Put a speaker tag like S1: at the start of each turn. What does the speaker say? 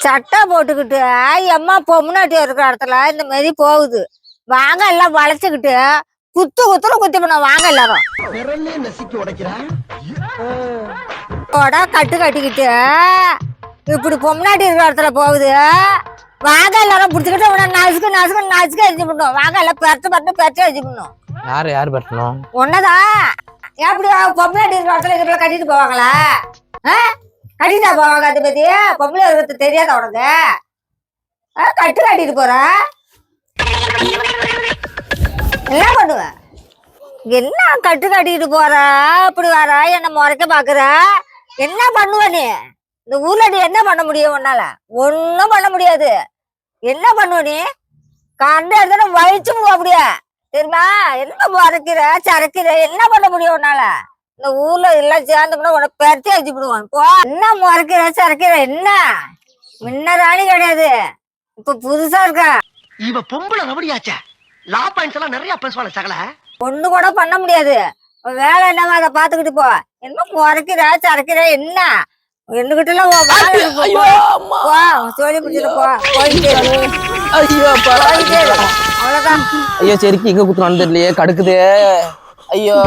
S1: சட்டை போட்டுக்கிட்டு எம்மா பொம்னாட்டி இருக்கிற இடத்துல இந்த மாதிரி போகுது. வாங்க எல்லாம் வளைச்சுக்கிட்டு குத்து குத்துற குத்தி பண்ண வாங்க எல்லாரும். போட கட்டு கட்டிக்கிட்டு இப்படி பொம்னாட்டி இருக்கிற இடத்துல போகுது. வாங்க எல்லாரும் பிடிச்சிக்கிட்டு உடனே நசுக்கு நசுக்கு நசுக்கு அரிஞ்சு பண்ணும் வாங்க எல்லாம் பெருத்து பட்டு பெருத்து அரிஞ்சு பண்ணும்
S2: யார் யார் பட்டணும்
S1: ஒன்னதான் எப்படி பொம்பளை இருக்கிற இடத்துல இருக்கிற கட்டிட்டு போவாங்களா? ஆ? கட்டிட்டா போவாங்க அதை பத்தி? பொம்பளை இருக்கிறது தெரியாத உனக்கு? ஆ, கட்டு கட்டிட்டு போற? என்ன பண்ணுவ? என்ன கட்டு கட்டிட்டு போற? அப்படி வர? என்ன முறைக்க பாக்குற? என்ன பண்ணுவ நீ? இந்த ஊர்ல நீ என்ன பண்ண முடியும் உன்னால? ஒன்னும் பண்ண முடியாது. என்ன பண்ணுவ நீ? கண்ட இடத்துல வயிற்று போக அப்படியே. தெரியுமா? என்ன முறைக்கிற சரக்கிற என்ன பண்ண முடியும் உன்னால? இந்த ஊர்ல எல்லாம் சேர்ந்து கூட உன பெருத்தி வச்சு விடுவான் போ. என்ன முறைக்கிற சரைக்கிற என்ன? முன்ன ராணி கிடையாது. இப்ப புதுசா இருக்க.
S3: இவ பொம்பளை ரபடியாச்சே லா பாயிண்ட்ஸ் எல்லாம் நிறைய பேசுவாள் சகல.
S1: ஒண்ணு கூட பண்ண முடியாது. வேலை என்னவோ? அதை பாத்துக்கிட்டு போ. என்ன முறைக்கிற சரைக்கிற என்ன? என்கிட்ட எல்லாம் சொல்லி பிடிச்சிட்டு போ. அவ்வளவுதான்.
S2: ஐயோ சரிக்கு எங்க குத்து வந்துடலையே கடுக்குதே. ஐயோ.